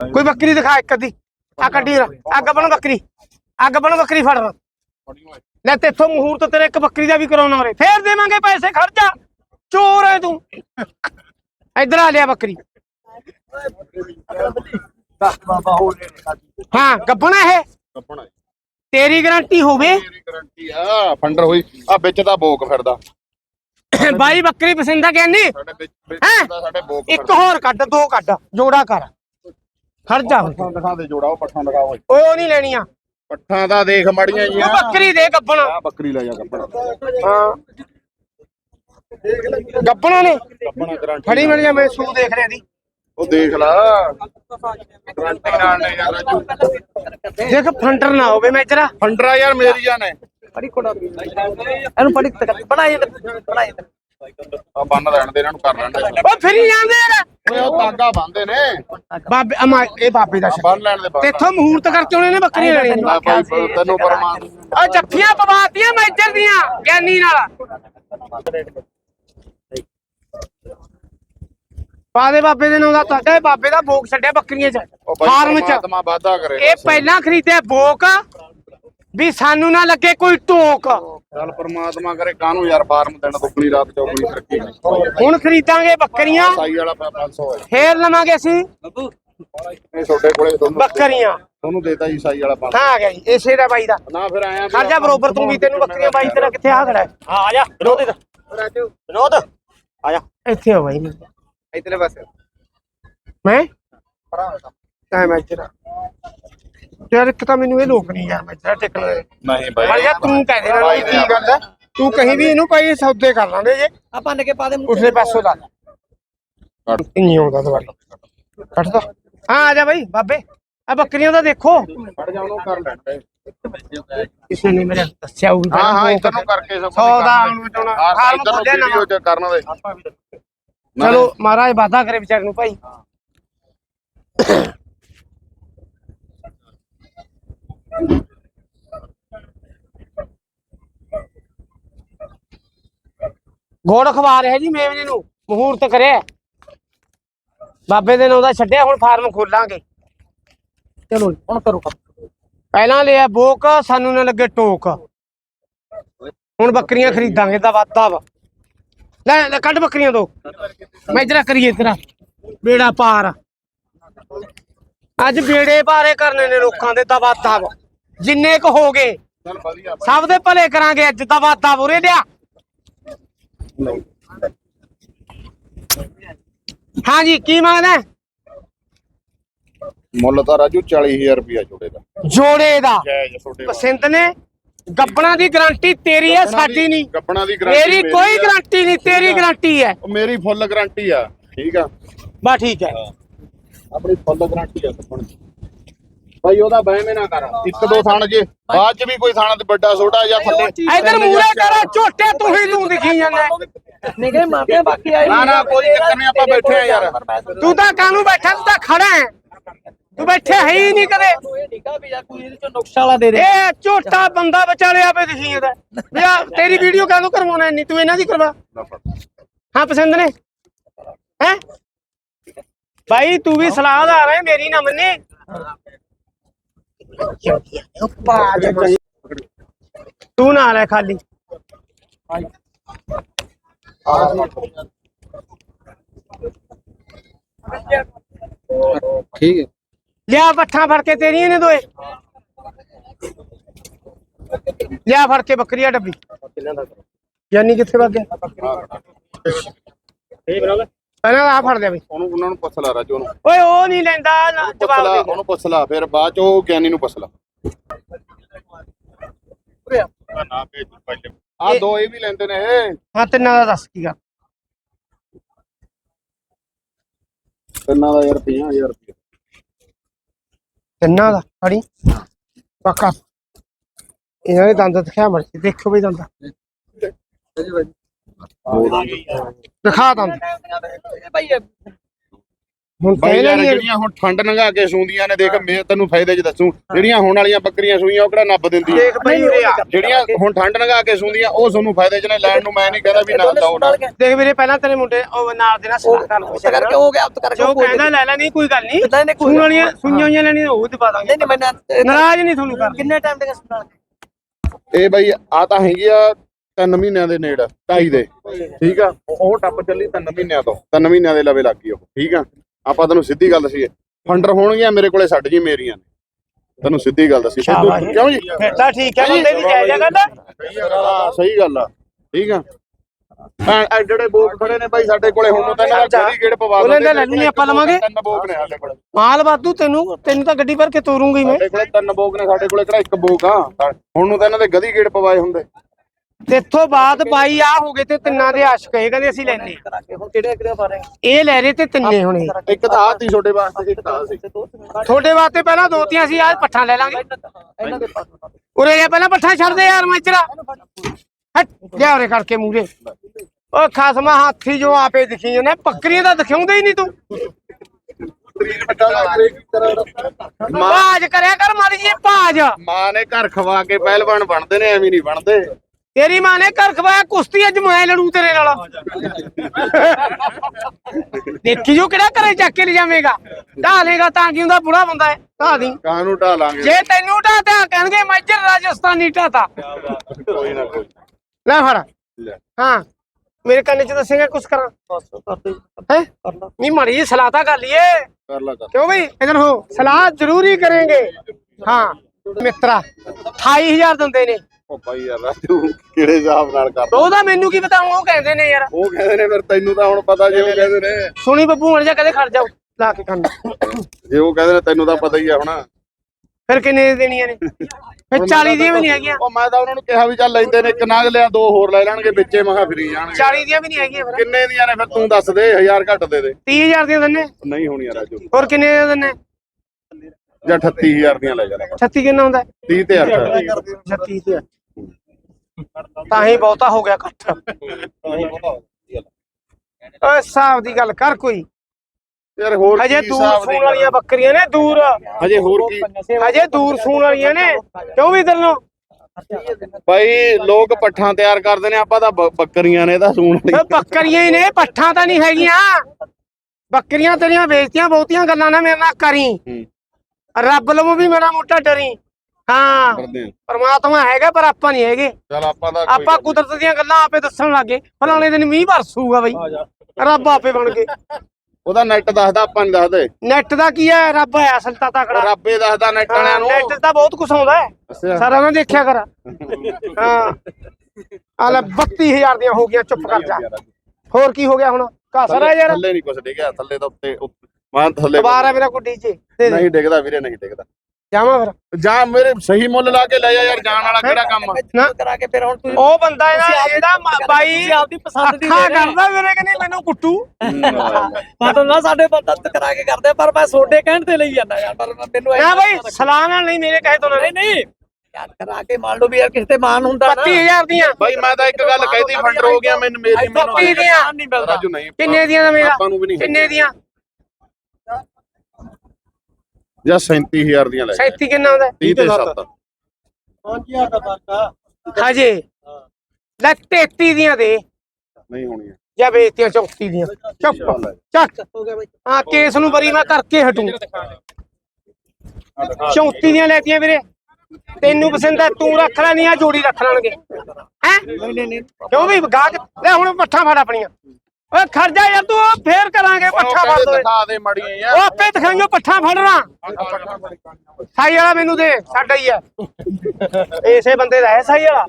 ਕੋਈ ਬੱਕਰੀ ਦਿਖਾ ਇੱਕ ਅੱਧੀ। ਆ ਕੱਢੀ ਰ। ਅੱਗ ਬਣ ਬੱਕਰੀ। ਅੱਗ ਬਣ ਬੱਕਰੀ ਫੜ ਲੈ ਤੇਥੋਂ ਮਹੂਰਤ ਤੇਰੇ ਇੱਕ ਬੱਕਰੀ ਦਾ ਵੀ ਕਰਾਉਣਾ ਰੇ ਫੇਰ ਦੇਵਾਂਗੇ ਪੈਸੇ ਖਰਚਾ। ਚੋਰ ਹੈ ਤੂੰ। ਇੱਧਰ ਆ ਲਿਆ ਬੱਕਰੀ। ਹਾਂ ਗੱਬਣਾ ਇਹ। ਕੱਪਣਾ ਤੇਰੀ ਗਾਰੰਟੀ ਹੋਵੇ। ਗਾਰੰਟੀ ਆ। ਫੰਡਰ ਹੋਈ। ਆ ਵਿੱਚ ਦਾ ਬੋਕ ਫਿਰਦਾ। ਬਾਈ ਬੱਕਰੀ ਪਸੰਦ ਆ ਕਹਿੰਦੀ ਹੈਂ? ਇੱਕ ਹੋਰ ਕੱਢ ਦੋ ਕੱਢ। ਜੋੜਾ ਕਰ। ਖੜ ਜਾ ਪੱਠਾਂ ਦਿਖਾ ਦੇ ਜੋੜਾ ਉਹ ਪੱਠਾਂ ਦਿਖਾ ਓਏ। ਉਹ ਨਹੀਂ ਲੈਣੀਆਂ। ਪੱਠਾਂ ਦਾ ਦੇਖ ਮੜੀਆਂ ਉਹ ਜੀਆਂ। ਬੱਕਰੀ ਦੇ ਗੱਬਣਾ। ਆ ਬੱਕਰੀ ਲੈ ਜਾ ਕੱਪੜਾ ਹਾਂ। ਗੱਬਣਾ ਨੇ? ਕੱਪਣਾ ਗਾਰੰਟੀ ਫੜੀ ਮੜ ਜਾ ਮੈਂ ਸੂ ਦੇਖ ਰਿਹਾ ਦੀ। ਉਹ ਦੇਖ ਲਾ। ਗਾਰੰਟੀ ਨਾਲ ਨੇ ਯਾਰ ਰਾਜੂ। ਦੇਖ ਫੰਡਰ ਨਾ ਹੋਵੇ ਮੈਂ ਜਰਾ। ਫੰਡਰਾ ਯਾਰ ਮੇਰੀਆਂ ਨੇ। ਇਹਨੂੰ ਪੜੀ ਬਣਾਈ ਬਣਾਈ ਆ ਬੰਨ ਲੈਣ ਦੇ ਇਹਨਾਂ ਨੂੰ ਕਰ ਲੈਣ ਦੇ। ਉਹ ਫਿਰੀ ਜਾਂਦੇ ਯਾਰ। ਓਏ ਉਹ ਤਾਗਾ ਬੰਨਦੇ ਨੇ। ਬਾਬੇ ਅਮਾ ਇਹ ਬਾਬੇ ਦਾ ਆ ਸ਼ਬਦ ਬੰਨ ਲੈਣ ਦੇ ਬੰਨ ਤੇਥੋਂ ਮਹੂਰਤ ਕਰਕੇ ਉਹਨੇ ਨੇ ਬੱਕਰੀਆਂ ਲੈਣੀਆਂ। ਲੈ ਭਾਈ ਤੈਨੂੰ ਪਰਮਾਤਮਾ ਆ ਜੱਫੀਆਂ ਪਵਾਤੀਆਂ ਮੈਜਰ ਦੀਆਂ ਗਿਆਨੀ ਨਾਲ। ਪਾ ਦੇ ਬਾਬੇ ਦੇ ਨਾਂ ਦਾ ਤੁਹਾਡਾ ਇਹ ਬਾਬੇ ਦਾ ਭੋਗ ਛੱਡਿਆ ਬੱਕਰੀਆਂ ਚ। ਉਹ ਬਾਈ ਫਾਰਮ ਚ। ਪਰਮਾਤਮਾ ਵਾਦਾ ਕਰੇ। ਇਹ ਪਹਿਲਾਂ ਖਰੀਦਿਆ ਭੋਗ ਵੀ ਸਾਨੂੰ ਨਾ ਲੱਗੇ ਕੋਈ ਟੋਕ। ਚੱਲ ਪਰਮਾਤਮਾ ਕਰੇ ਕਾਹਨੂੰ ਯਾਰ ਫਾਰਮ ਦੇਣ ਦੁੱਗਣੀ ਰਾਤ ਚੌਗਣੀ ਤਰੱਕੀ ਹੁਣ ਖਰੀਦਾਂਗੇ ਬੱਕਰੀਆਂ। ਸਾਈ ਵਾਲਾ 500 ਹੈ। ਫੇਰ ਲਵਾਂਗੇ ਅਸੀਂ। ਇਹ ਤੁਹਾਡੇ ਕੋਲੇ ਤੁਹਾਨੂੰ ਬੱਕਰੀਆਂ। ਤੁਹਾਨੂੰ ਦੇਤਾ ਜੀ ਸਾਈ ਵਾਲਾ 500 ਹਾਂ ਆ ਗਿਆ ਜੀ ਇਸੇ ਦਾ ਬਾਈ ਦਾ। ਨਾ ਫਿਰ ਆਇਆ ਖੜ ਜਾ ਬਰੋਬਰ ਤੂੰ ਵੀ ਤੈਨੂੰ ਬੱਕਰੀਆਂ ਬਾਈ ਤੇਰਾ ਕਿੱਥੇ ਆ ਖੜਾ ਹੈ? ਹਾਂ ਆ ਜਾ ਵਿਨੋਦ ਇੱਧਰ। ਵਿਨੋਦ ਆ ਜਾ। ਇੱਥੇ ਹੋ ਬਾਈ ਇਧਰਲੇ ਪਾਸੇ ਮੈਂ? ਤਾਂ ਮੈਂ ਤੇਰਾ ਯਾਰ ਇੱਕ ਤਾਂ ਮੈਨੂੰ ਇਹ ਲੋਕ ਨਹੀਂ ਯਾਰ ਮੈਂ ਤੇਰਾ ਟਿਕਣ ਦੇ ਨਹੀਂ ਬਾਈ। ਪਰ ਯਾਰ ਤੂੰ ਕਹਿ ਦੇ ਬਾਈ ਕੀ ਗੱਲ ਹੈ? ਤੂੰ ਕਹੀਂ ਵੀ ਇਹਨੂੰ ਭਾਈ ਸੌਦੇ ਕਰ ਲਾਂਦੇ ਜੇ। ਆ ਪੰਨ ਕੇ ਪਾ ਦੇ ਉਸਲੇ ਪਾਸੋਂ ਦਾ ਕੱਟ। ਨਹੀਂ ਆਉਂਦਾ ਦੁਬਾਰਾ ਕੱਟਦਾ ਹਾਂ ਆ ਜਾ ਬਾਈ ਬਾਬੇ। ਆ ਬੱਕਰੀਆਂ ਦਾ ਦੇਖੋ। ਫੜ ਜਾ ਉਹਨੂੰ ਕਰ ਲੈਣ ਕਿਸੇ ਨੇ ਮੇਰੇ ਦੱਸਿਆ ਉਹ ਹਾਂ ਹਾਂ ਇਧਰ ਨੂੰ ਕਰਕੇ ਸਭ ਸੌ ਦਾ ਹੁਣ ਬਚਾਉਣਾ। ਇਧਰ ਨੂੰ ਖੋਲਿਆ ਨਵਾਂ। ਵੀਡੀਓ ਚ ਕਰਨ ਦੇ। ਚਲੋ ਮਹਾਰਾਜ ਵਾਦਾ ਕਰੇ ਵਿਚਾਰੇ ਨੂੰ ਭਾਈ। ਗੋੜ ਖਵਾ ਰਿਹਾ ਜੀ ਮੇਵਨੇ ਨੂੰ, ਮਹੂਰਤ ਕਰਿਆ। ਬਾਬੇ ਦੇ ਨਾਂ ਦਾ ਛੱਡਿਆ, ਹੁਣ ਫਾਰਮ ਖੋਲਾਂਗੇ। ਚਲੋ ਹੁਣ ਕਰੋ ਪਹਿਲਾਂ ਲਿਆ ਬੋਕ, ਸਾਨੂੰ ਨਾ ਲੱਗੇ ਟੋਕ। ਹੁਣ ਬੱਕਰੀਆਂ ਖਰੀਦਾਂਗੇ ਦਵਾ ਵਾ। ਲੈ ਲੈ, ਕੱਢ ਬੱਕਰੀਆਂ ਦੋ। ਮੈਂ ਜਰਾ ਕਰੀਏ ਤੇਰਾ ਬੇੜਾ ਪਾਰ। ਅੱਜ ਬੇੜੇ ਪਾਰੇ ਕਰਨੇ ਨੇ ਲੋਕਾਂ ਦੇ ਦਵਾ ਵਾ। ਜਿੰਨੇ ਕੁ ਹੋ ਗਏ ਸਭ ਦੇ ਭਲੇ ਕਰਾਂਗੇ ਅੱਜ ਦਵਾ ਦਵ ਉਰੇ ਲਿਆ। ਹਾਂਜੀ ਕੀ ਮੰਗਦਾ? ਮੁੱਲ ਤਾਂ ਰਾਜੂ 40000 ਰੁਪਿਆ ਜੋੜੇ ਦਾ। ਜੋੜੇ ਦਾ। ਪਸੰਦ ਨੇ? ਗੱਬਣਾ ਦੀ ਗਾਰੰਟੀ ਤੇਰੀ ਹੈ ਸਾਡੀ ਨਹੀਂ। ਗੱਪਣਾ ਦੀ ਗਾਰੰਟੀ ਮੇਰੀ ਕੋਈ ਗਾਰੰਟੀ ਨਹੀਂ ਤੇਰੀ ਗਾਰੰਟੀ ਹੈ। ਮੇਰੀ ਫੁੱਲ ਗਾਰੰਟੀ ਆ। ਠੀਕ ਆ। ਬਾ ਠੀਕ ਹੈ। ਆਪਣੀ ਫੁੱਲ ਗਾਰੰਟੀ ਆ ਗੱਪਣ ਦੀ। ਭਾਈ ਉਹਦਾ ਬਹਿਮੇ ਨਾ ਕਰ। ਇੱਕ ਦੋ ਥਣ ਜੇ। ਬਾਅਦ ਚ ਵੀ ਕੋਈ ਥਾਣਾ ਤੇ ਵੱਡਾ ਛੋਟਾ ਜਾਂ ਥੱਲੇ ਇਧਰ ਮੂਰੇ ਕਰ ਝੋਟੇ ਤੂੰ ਹੀ ਤੂੰ ਦਿਖੀ ਜਾਂਦਾ। ਨਿਗੇ ਮਾਪੇ ਬਾਕੀ ਆਏ ਨਾ ਨਾ ਕੋਈ ਚੱਕਰ ਨਹੀਂ ਆਪਾਂ ਬੈਠੇ ਆ ਯਾਰ। ਤੂੰ ਤਾਂ ਕਾਹਨੂੰ ਬੈਠਾ ਤੂੰ ਤਾਂ ਖੜਾ ਹੈ। ਤੂੰ ਬੈਠੇ ਹੈ ਹੀ ਨਹੀਂ ਕਦੇ। ਇਹ ਨਿਗਾ ਵੀ ਜਾਂ ਕੋਈ ਇਹਦੇ ਚੋਂ ਨੁਕਸ ਵਾਲਾ ਦੇ ਦੇ। ਇਹ ਝੋਟਾ ਬੰਦਾ ਵਿਚਾਲੇ ਆਪੇ ਦਿਖੀ ਜਾਂਦਾ। ਵੀ ਆ ਤੇਰੀ ਵੀਡੀਓ ਕਾਹਨੂੰ ਕਰਵਾਉਣਾ ਇੰਨੀ? ਤੂੰ ਇਹਨਾਂ ਦੀ ਕਰਵਾ। ਹਾਂ ਪਸੰਦ ਨੇ? ਹੈ? ਭਾਈ ਤੂੰ ਵੀ ਸਲਾਹਦਾਰ ਹੈ ਮੇਰੀ ਨਾ ਮੰਨੇ। ਤੂੰ ਨਾ ਲੈ ਖਾਲੀ ਠੀਕ ਹੈ ਲਿਆ ਪੱਠਾ ਫੜ ਕੇ ਤੇਰੀਆਂ ਨੇ ਦੋਏ ਲਿਆ ਫੜ ਕੇ ਬੱਕਰੀਆ ਡੱਬੀ ਯਾਨੀ ਕਿੱਥੇ ਵਗ ਗਿਆ ਪਹਿਲਾਂ ਆ ਫੜ ਲਿਆ ਬਈ ਉਹਨੂੰ ਉਹਨਾਂ ਨੂੰ ਪੁੱਛ ਲਾ ਰਾਜੂ ਨੂੰ ਓਏ ਉਹ ਨਹੀਂ ਲੈਂਦਾ ਨਾ ਪੁੱਛ ਜਵਾਬ ਲਾ ਦੇ ਦੇ। ਉਹਨੂੰ ਪੁੱਛ ਲਾ ਫਿਰ ਬਾਅਦ ਚ ਉਹ ਗਿਆਨੀ ਨੂੰ ਪੁੱਛ ਲਾ। ਨਾ ਭੇਜ ਪਹਿਲੇ। ਆ ਦੋ ਇਹ ਵੀ ਲੈਂਦੇ ਨੇ। ਇਹ ਹਾਂ ਤਿੰਨਾਂ ਦਾ ਦੱਸ ਕੀ ਗੱਲ। ਤਿੰਨਾਂ ਦਾ ਯਾਰ 50000 ਰੁਪਏ ਤਿੰਨਾਂ ਦਾ ਫੜੀ। ਪੱਕਾ। ਇਹਨਾਂ ਦੇ ਦੰਦ ਦਿਖਾ ਮਰਜ਼ੀ ਦੇਖੋ ਬਈ ਦੰਦ। ਦਿਖਾ ਭਾਈ ਹੁਣ ਬਾਈ ਯਾਰ ਜਿਹੜੀਆਂ ਹੁਣ ਠੰਡ ਲੰਘਾ ਕੇ ਸੂੰਦੀਆਂ ਨੇ ਦੇਖ ਮੈਂ ਤੈਨੂੰ ਫਾਇਦੇ 'ਚ ਦੱਸੂ। ਜਿਹੜੀਆਂ ਹੁਣ ਵਾਲੀਆਂ ਬੱਕਰੀਆਂ ਸੂਈਆਂ ਉਹ ਕਿਹੜਾ ਨੱਬ ਦਿੰਦੀ ਆ? ਦੇਖ ਭਾਈ ਉਰੇ ਆ। ਜਿਹੜੀਆਂ ਹੁਣ ਠੰਡ ਲੰਘਾ ਕੇ ਸੂੰਦੀਆਂ ਉਹ ਤੁਹਾਨੂੰ ਫਾਇਦੇ 'ਚ ਨੇ ਲੈਣ ਨੂੰ। ਮੈਂ ਨਹੀਂ ਕਹਿੰਦਾ ਵੀ ਨਾ ਦਓ ਨਾ। ਦੇਖ ਵੀਰੇ ਪਹਿਲਾਂ ਤੇਰੇ ਮੁੰਡੇ ਉਹ ਨਾਲ ਦੇ ਨਾਲ ਸਲਾਹ ਕਰ ਲਓ। ਕਰਕੇ ਹੋ ਗਿਆ ਉਤ ਕਰਕੇ ਜੋ ਕਹਿੰਦਾ ਲੈ ਲੈ ਨਹੀਂ ਕੋਈ ਗੱਲ ਨਹੀਂ। ਨਹੀਂ, ਨਹੀਂ, ਕੋਈ ਵਾਲੀਆਂ ਸੁਣੀਆਂ ਹੋਈਆਂ ਲੈਣੀਆਂ ਉਹ ਦਵਾ ਦਾਂਗੇ। ਨਹੀਂ ਨਹੀਂ ਮੈਂ ਨਾਰਾਜ਼ ਨਹੀਂ ਤੁਹਾਨੂੰ ਕਰ ਕਿੰਨੇ ਟਾਈਮ ਤੱਕ ਸੁਣਾ ਇਹ ਬਾਈ ਆ ਤਾਂ ਹੈਗੀ ਆ ਤਿੰਨ ਮਹੀਨਿਆਂ ਦੇ ਨੇੜ ਢਾਈ ਦੇ। ਠੀਕ ਆ? ਉਹ- ਟੱਪ ਚੱਲੀ ਤਿੰਨ ਮਹੀਨਿਆਂ ਤੋਂ। ਤਿੰਨ ਮਹੀਨਿਆਂ ਦੇ ਲਵੇ ਲੱਗ ਗਈ ਉਹ। ਠੀਕ ਆ? ਆਪਾਂ ਤੈਨੂੰ ਸਿੱਧੀ ਗੱਲ ਦੱਸੀਏ। ਫੰਡਰ ਹੋਣਗੀਆਂ ਮੇਰੇ ਕੋਲੇ ਛੱਡ ਜੀ ਮੇਰੀਆਂ ਨੇ। ਤੈਨੂੰ ਸਿੱਧੀ ਗੱਲ ਦੱਸੀ। ਕਿਉਂ ਜੀ? ਫਿਰ ਤਾਂ ਠੀਕ ਹੈ ਬੰਦੇ ਦੀ ਜਾਇਜ਼ਾ ਕਰਦਾ ਹਾਂ ਸਹੀ ਗੱਲ ਆ ਠੀਕ ਆ? ਐ ਐਡੇ ਬੋਕ ਖੜੇ ਨੇ ਬਾਈ ਸਾਡੇ ਕੋਲੇ ਹੁਣ ਨੂੰ ਤਾਂ ਇਹਨਾਂ ਦਾ ਗੇੜ ਪਵਾ ਉਹਨੇ ਤਾਂ ਲੈ ਲੈਣੀ ਆਪਾਂ ਲਵਾਂਗੇ। ਤਿੰਨ ਬੋਕ ਨੇ ਸਾਡੇ ਕੋਲੇ। ਮਾਲ ਵਾਧੂ ਤੈਨੂੰ ਤੈਨੂੰ ਤਾਂ ਗੱਡੀ ਭਰ ਕੇ ਤੋਰੂੰਗੀ ਮੈਂ। ਸਾਡੇ ਕੋਲੇ ਤਿੰਨ ਬੋਕ ਨੇ ਸਾਡੇ ਕੋਲੇ ਕਿਹੜਾ ਇੱਕ ਬੋਕ ਆ? ਹੁਣ ਨੂੰ ਤਾਂ ਇਹਨਾਂ ਦੇ ਗਧੀ ਗੇੜ ਪਵਾਏ ਹੁੰਦੇ। ਤੇਥੋਂ ਬਾਅਦ ਬਾਈ ਆ ਹੋ ਗਏ ਤੇ ਤਿੰਨਾਂ ਦੇ ਆਸ਼ਕ ਇਹ ਕਹਿੰਦੇ ਅਸੀਂ ਲੈਣੇ ਕਰਾਂਗੇ। ਹੁਣ ਕਿਹੜੇ ਕਿਹੜੇ ਬਾਰੇ? ਇਹ ਲੈ ਰਹੇ ਤੇ ਤਿੰਨੇ ਹੁਣੇ। ਇੱਕ ਤਾਂ ਆ ਤੀ ਛੋਟੇ ਵਾਸਤੇ ਇੱਕ ਤਾਂ ਆਹ ਸੀ। ਛੋਟੇ ਵਾਸਤੇ ਪਹਿਲਾਂ ਦੋ ਤੀਆਂ ਸੀ ਯਾਰ ਪੱਠਾ ਲੈ ਲਾਂਗੇ। ਦੇ ਉਰੇ ਜਾ ਪਹਿਲਾਂ ਪੱਠਾ ਛੱਡ ਦੇ ਯਾਰ ਮੈਚਰਾ ਹਟ ਲਿਆ ਉਰੇ ਕਰਕੇ ਮੂਰੇ ਓ ਖਸਮਾ ਹਾਥੀ ਜੋ ਆਪੇ ਦਿਖੀ ਜਾਂਦੇ ਬੱਕਰੀਆਂ ਤਾਂ ਦਿਖਾਉਂਦੇ ਹੀ ਨਹੀਂ ਤੂੰ। ਬਾਜ ਕਰਿਆ ਕਰ ਮਾੜੀ ਜੀ ਬਾਜ ਮਾਂ ਨੇ ਘਰ ਖਵਾ ਕੇ ਪਹਿਲਵਾਨ ਬਣਦੇ ਨੇ ਐਵੇਂ ਨਹੀਂ ਬਣਦੇ। ਤੇਰੀ ਮਾਂ ਨੇ ਕਰ ਖਵਾਇਆ ਕੁਸ਼ਤੀ ਅੱਜ ਮੈਂ ਲੜੂ ਤੇਰੇ ਨਾਲ। ਦੇਖੀ ਜੋ ਕਿਹੜਾ ਘਰੇ ਚੱਕ ਕੇ ਲਿਜਾਵੇਂਗਾ। ਢਾਲੇਗਾ ਤਾਂ ਕੀ ਹੁੰਦਾ ਬੁੜਾ ਬੰਦਾ ਹੈ ਢਾ ਦੀ। ਕਾਨੂੰ ਢਾਲਾਂਗੇ ਜੇ ਤੈਨੂੰ ਢਾਤਾ ਕਹਿਣਗੇ ਮੈਜਰ ਰਾਜਸਥਾਨੀ ਢਾਤਾ ਕੋਈ ਨਾ ਕੋਈ ਲੈ ਫੜ। ਹਾਂ ਮੇਰੇ ਕੰਨ ਚ ਦੱਸੇਗਾ ਕੁਛ ਕਰਾਂ। ਹੈ? ਨਹੀਂ ਮਾੜੀ ਜੀ ਸਲਾਹ ਤਾਂ ਕਰ ਲਈਏ। ਕਰ ਲਾ ਕਿਉਂ ਬਈ? ਇਧਰ ਹੋ। ਸਲਾਹ ਜ਼ਰੂਰੀ ਕਰਾਂਗੇ। ਹਾਂ ਮਿੱਤਰਾ 28000 ਦਿੰਦੇ ਨੇ। ਉਹ ਭਾਈ ਯਾਰ ਰਾਜੂ ਕਿਹੜੇ ਹਿਸਾਬ ਨਾਲ ਕਰ ਉਹਦਾ ਮੈਨੂੰ ਕੀ ਪਤਾ ਉਹ ਕਹਿੰਦੇ ਨੇ ਯਾਰ। ਉਹ ਕਹਿੰਦੇ ਨੇ ਫਿਰ ਤੈਨੂੰ ਤਾਂ ਹੁਣ ਪਤਾ ਜੇ ਉਹ ਕਹਿੰਦੇ ਨੇ। ਸੁਣੀ ਬੱਬੂ ਹਣ ਜਾ ਕਦੇ ਖੜ ਜਾਓ ਲਾ ਕੇ ਕੰਨ ਜੇ। ਉਹ ਕਹਿੰਦੇ ਨੇ ਤੈਨੂੰ ਤਾਂ ਪਤਾ ਹੀ ਆ ਹੁਣ। ਫਿਰ ਕਿੰਨੇ ਦੇਣੀਆਂ ਨੇ? ਫਿਰ 40 ਦੀਆਂ ਵੀ ਨਹੀਂ ਹੈਗੀਆਂ। ਉਹ ਮੈਂ ਤਾਂ ਉਹਨਾਂ ਨੂੰ ਕਿਹਾ ਵੀ ਚੱਲ ਲੈਂਦੇ ਨੇ ਇੱਕ ਨਾਗ ਲਿਆ ਦੋ ਹੋਰ ਲੈ ਲੈਣਗੇ ਵਿੱਚੇ ਮਹਾ ਫਰੀ ਜਾਣਗੇ। 40 ਦੀਆਂ ਵੀ ਨਹੀਂ ਹੈਗੀਆਂ ਫਿਰ। ਕਿੰਨੇ ਦੀਆਂ ਨੇ ਫਿਰ ਤੂੰ ਦੱਸ ਦੇ 1000 ਘੱਟ ਦੇ ਦੇ। 30000 ਦੀਆਂ ਦਿੰਨੇ? ਨਹੀਂ ਹੋਣੀਆਂ ਰਾਜੂ। ਹੋਰ ਕਿੰਨੇ ਦੀਆਂ ਦਿੰਨੇ? ਜਾਂ 38000 ਦੀਆਂ ਲੈ ਜਾ 36 ਕਿੰਨਾ ਹੁੰਦਾ? 30 ਤੇ 8 36 ਤੇ ਤਾਂ ਹੀ ਬਹੁਤਾ ਹੋ ਗਿਆ ਇਕੱਠ ਓਏ ਹਿਸਾਬ ਦੀ ਗੱਲ ਕਰ ਕੋਈ। ਯਾਰ ਹੋਰ ਹਜੇ ਦੂਰ ਸੂਣ ਵਾਲੀਆਂ ਬੱਕਰੀਆਂ ਨੇ ਦੂਰ। ਹਜੇ ਹੋਰ ਕੀ? ਹਜੇ ਦੂਰ ਸੂਣ ਵਾਲੀਆਂ ਨੇ। ਕਿਉਂ ਵੀ ਦਿਲੋਂ ਭਾਈ ਲੋਕ ਪੱਠਾਂ ਤਿਆਰ ਕਰਦੇ ਨੇ ਆਪਾਂ ਤਾਂ ਬੱਕਰੀਆਂ ਨੇ ਤਾਂ ਸੂਣ ਲਈ ਬੱਕਰੀਆਂ ਹੀ ਨੇ ਪੱਠਾਂ ਤਾਂ ਨਹੀਂ ਹੈਗੀਆਂ। ਬੱਕਰੀਆਂ ਤੇਰੀਆਂ ਵੇਚਤੀਆਂ ਬਹੁਤੀਆਂ ਗੱਲਾਂ ਨਾ ਮੇਰੇ ਨਾਲ ਕਰੀ। ਰੱਬ ਲਵੋ ਵੀ ਮੇਰਾ ਮੋਟਾ ਡਰੀ। ਹਾਂ। ਕਰਦੇ ਆ। ਪਰਮਾਤਮਾ ਹੈਗਾ ਪਰ ਆਪਾਂ ਨਹੀਂ ਹੈਗੇ। ਚਲ ਆਪਾਂ ਦਾ ਕੋਈ ਆਪਾਂ ਕੁਦਰਤ ਦੀਆਂ ਗੱਲਾਂ ਆਪੇ ਦੱਸਣ ਲੱਗੇ ਫਲਾਣੇ ਦਿਨ ਮੀਂਹ ਵਰਸੂਗਾ ਬਈ। ਰੱਬ ਆਪੇ ਬਣ ਕੇ ਉਹਦਾ ਨੈਟ ਦੱਸਦਾ ਆਪਾਂ ਨਹੀਂ ਦੱਸਦੇ। ਨੈਟ ਦਾ ਕੀ ਹੈ? ਰੱਬ ਹੈ ਅਸਲ ਤਾਂ ਤਕੜਾ ਰੱਬੇ ਦੱਸਦਾ ਨੈਟ ਵਾਲਿਆਂ ਨੂੰ। ਨੈਟ ਤਾਂ ਬਹੁਤ ਕੁਝ ਆਉਂਦਾ ਹੈ। ਸਾਰਾ ਨਾ ਦੇਖਿਆ ਕਰ। ਹਾਂ। ਆ ਲੈ 32000 ਦੀਆਂ ਹੋ ਗਈਆਂ ਚੁੱਪ ਕਰ ਜਾ। ਹੋਰ ਕੀ ਹੋ ਗਿਆ ਹੁਣ? ਕਾਸਰ ਹੈ ਯਾਰ? ਥੱਲੇ ਨਹੀਂ ਕੁਛ ਡਿੱਗਿਆ ਥੱਲੇ ਤਾਂ ਉੱਤੇ ਮੈਂ ਥੱਲੇ ਹੈ ਮੇਰਾ ਗੁੱਡੀ 'ਚ। ਦੇ ਦੇ। ਨਹੀਂ ਡਿੱਗਦਾ ਵੀਰੇ ਨਹੀਂ ਡਿੱਗਦਾ। ਜਾਵਾਂ ਫਿਰ। ਜਾਂ ਮੇਰੇ ਸਹੀ ਮੁੱਲ ਲਾ ਕੇ ਲੈ ਜਾ ਯਾਰ ਜਾਣ ਵਾਲਾ ਕਿਹੜਾ ਕੰਮ ਆ? ਨਾ। ਕਰਾ ਕੇ ਫਿਰ ਹੁਣ ਤੁਸੀਂ ਉਹ ਬੰਦਾ ਇਹਦਾ ਇਹਦਾ ਮ- ਬਾਈ ਤੁਸੀਂ ਆਪਦੀ ਪਸੰਦ ਦੀ ਅੱਖਾਂ। ਕਰਦਾ ਮੇਰੇ ਕਹਿੰਦੇ ਮੈਨੂੰ ਕੁੱਟੂ। ਮਤਲਬ ਨਾ ਸਾਡੇ ਬੰਦਾ ਕਰਾ ਕੇ ਕਰਦੇ ਆ, ਪਰ ਮੈਂ ਛੋਡੇ ਕਹਿਣ ਤੇ ਲਈ ਜਾਂਦਾ ਯਾਰ ਪਰ ਮੈਨੂੰ ਇਹ ਨਾ ਬਾਈ ਸਲਾਹ ਨਾਲ ਨਹੀਂ ਮੇਰੇ ਕਹੇ ਤੋਂ ਨਹੀਂ ਨਹੀਂ। ਯਾਰ ਕਰਾ ਕੇ ਮੰਨ ਲਓ ਵੀ ਯਾਰ ਕਿਸੇ ਤੇ ਮਾਨ ਹੁੰਦਾ ਨਾ। 35000 ਦੀਆਂ। ਬਾਈ ਮੈਂ ਤਾਂ ਇੱਕ ਗੱਲ ਕਹਿਤੀ ਫੰਡਰ ਹੋ ਗਿਆ ਮੈਨੂੰ ਮੇਰੀ ਮੈਨੂੰ ਬੱਤੀ ਦੀਆਂ। ਨਹੀਂ ਮਿਲਦਾ ਰਾਜੂ ਨਹੀਂ ਕਿੰਨੇ ਦੀਆਂ ਦਾ ਮੇਰਾ? ਆਪਾਂ ਨੂੰ ਵੀ ਨਹੀਂ ਕਿੰਨੇ ਦੀਆਂ? ਜਾਂ 37000 ਦੀਆਂ ਲੈ ਜਾ 37 ਕਿੰਨਾ ਹੁੰਦਾ 30 ਤੇ 7 5000 ਦਾ ਫ਼ਰਕ ਹਜੇ ਲੈ 33 ਦੀਆਂ ਦੇ। ਨਹੀਂ ਹੋਣੀਆਂ। ਜਾਂ ਵੇਚਤੀਆਂ 34 ਦੀਆਂ। ਚੁੱਪ ਚੱਕ। ਹੋ ਗਿਆ ਬਾਈ। ਹਾਂ ਕੇਸ ਨੂੰ ਬਰੀ ਮੈਂ ਕਰਕੇ ਹਟੂ। 34 ਦੀਆਂ ਲੈਤੀਆਂ ਵੀਰੇ। ਤੈਨੂੰ ਪਸੰਦ ਹੈ ਤੂੰ ਰੱਖ ਲੈ ਨਹੀਂ ਆ ਜੋੜੀ ਰੱਖ ਲੈਣਗੇ। ਹੈ? ਨਹੀਂ ਨਹੀਂ ਨਹੀਂ। ਕਿਉਂ ਵੀ ਗਾਹਕ ਲੈ ਹੁਣ ਪੱਠਾ ਫੜ ਆਪਣੀਆਂ। ਓਏ ਖੜ ਜਾ ਯਾਰ ਤੂੰ ਉਹ ਫੇਰ ਕਰਾਂਗੇ ਪੱਠਾ ਫੜ ਦੋ ਦਿਖਾ ਦੇ ਮੜੀਆਂ ਉਹ ਯਾਰ। ਆਪੇ ਦਿਖਾਈਓ ਪੱਠਾ ਫੜਨਾ। ਸਾਈ ਵਾਲਾ ਮੈਨੂੰ ਦੇ ਸਾਡਾ ਹੀ ਆ। ਇਸੇ ਬੰਦੇ ਦਾ ਹੈ ਸਾਈ ਵਾਲਾ?